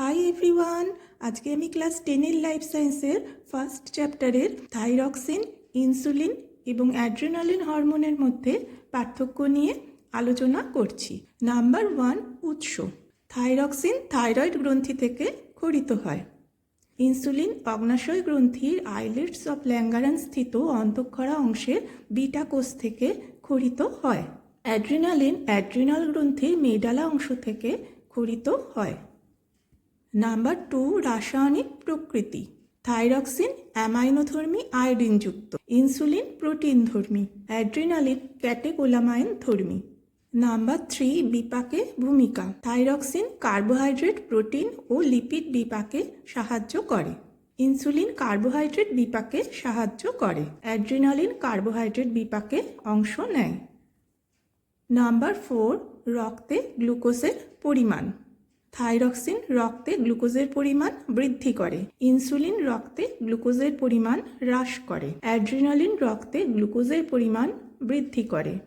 Hi everyone আজকে আমি class টেনের লাইফ সায়েন্সের ফার্স্ট চ্যাপ্টারের থাইরক্সিন ইনসুলিন এবং অ্যাড্রেনালিন হরমোনের মধ্যে পার্থক্য নিয়ে আলোচনা করছি। নাম্বার ওয়ান উৎস। থাইরক্সিন থাইরয়েড গ্রন্থি থেকে খরিত হয়। ইনসুলিন অগ্নাশয় গ্রন্থির আইলেটস অফ ল্যাঙ্গারান স্থিত অন্তঃক্ষরা অংশের বিটা কোষ থেকে খরিত হয়। অ্যাড্রিনালিন অ্যাড্রিনাল গ্রন্থির মেডালা অংশ থেকে খরিত হয়। নাম্বার টু, রাসায়নিক প্রকৃতি। থাইরক্সিন, অ্যামাইনোধর্মী আয়োডিনযুক্ত। ইনসুলিন, প্রোটিনধর্মী। অ্যাড্রিনালিন ক্যাটেকোলামাইন ধর্মী নাম্বার থ্রি, বিপাকে ভূমিকা। থাইরক্সিন, কার্বোহাইড্রেট, প্রোটিন ও লিপিড বিপাকে সাহায্য করে। ইনসুলিন, কার্বোহাইড্রেট বিপাকে সাহায্য করে। অ্যাড্রিনালিন, কার্বোহাইড্রেট বিপাকে অংশ নেয়। নাম্বার ফোর, রক্তে গ্লুকোজের পরিমাণ। থাইরক্সিন রক্তে গ্লুকোজের পরিমাণ বৃদ্ধি করে। ইনসুলিন রক্তে গ্লুকোজের পরিমাণ হ্রাস করে। অ্যাড্রিনালিন রক্তে গ্লুকোজের পরিমাণ বৃদ্ধি করে।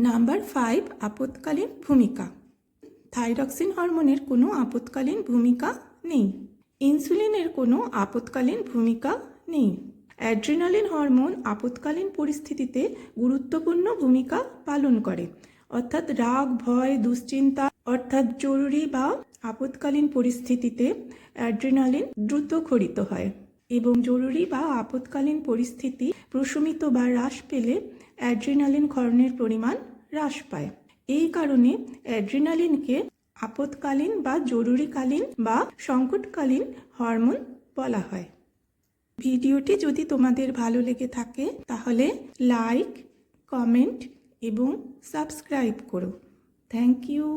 নাম্বার ফাইভ, আপৎকালীন ভূমিকা। থাইরক্সিন হরমোনের কোনো আপৎকালীন ভূমিকা নেই। ইনসুলিনের কোনো আপৎকালীন ভূমিকা নেই। অ্যাড্রিনালিন হরমোন আপৎকালীন পরিস্থিতিতে গুরুত্বপূর্ণ ভূমিকা পালন করে। অর্থাৎ রাগ, ভয়, দুশ্চিন্তা অর্থাৎ জরুরি বা আপৎকালীন পরিস্থিতিতে অ্যাড্রিনালিন দ্রুত খরিত হয় এবং জরুরি বা আপৎকালীন পরিস্থিতি প্রশমিত বা হ্রাস পেলে অ্যাড্রিনালিন ক্ষরণের পরিমাণ হ্রাস পায়। এই কারণে অ্যাড্রিনালিনকে আপৎকালীন বা জরুরিকালীন বা সংকটকালীন হরমোন বলা হয়। ভিডিওটি যদি তোমাদের ভালো লেগে থাকে, তাহলে লাইক, কমেন্ট এবং সাবস্ক্রাইব করো। Thank you.